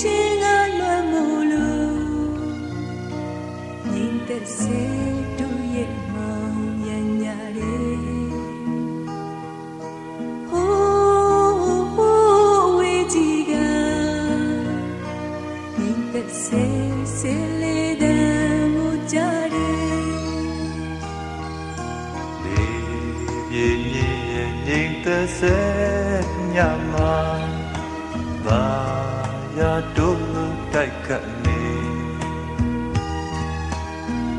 ချင်းကလွမ်းမို့လို့ညီတဲ့စေတို့ရဲ့မောင်ရညတယ်ဟိုးဟိုးဝေးကြီးကညီတဲ့စေစေလေးတမ်းကိုကြားတယ်လေပြေမြေရဲ့ငြိမ်သက်စေညမှာဘာ ရတို့တိုက်ခတ်နေ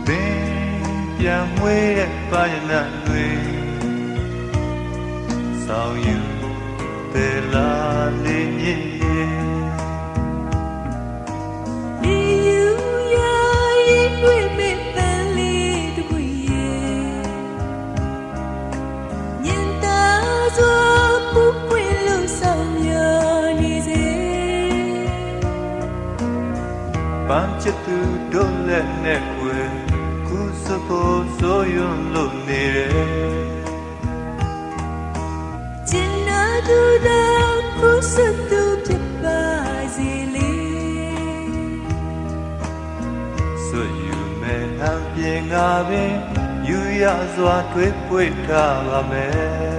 ပင်ပြန်မွေးတဲ့ပါရဏတွေဆောင်ယူပေလာလေးမြည် ပန်းချစ်သူတို့လက်နဲ့ကွယ်ကုစဖို့ဆိုရွံ့လို့နေတယ်ကျင်နာသူတို့ကုစသူဖြစ်ပါစေလေဆွေယူမဲ့အပြင်ငါပင်ယူရစွာတွေးပွေထားပါမယ်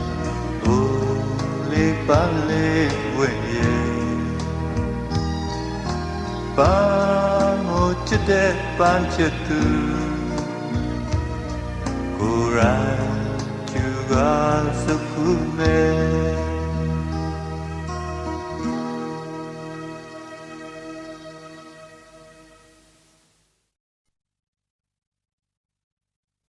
ပန်းလေးဝဲ့ရဲ့ပန်းကိုချစ်တဲ့ပန်းချစ်သူကိုယ်ရိုင်းကျူကစခုမဲ့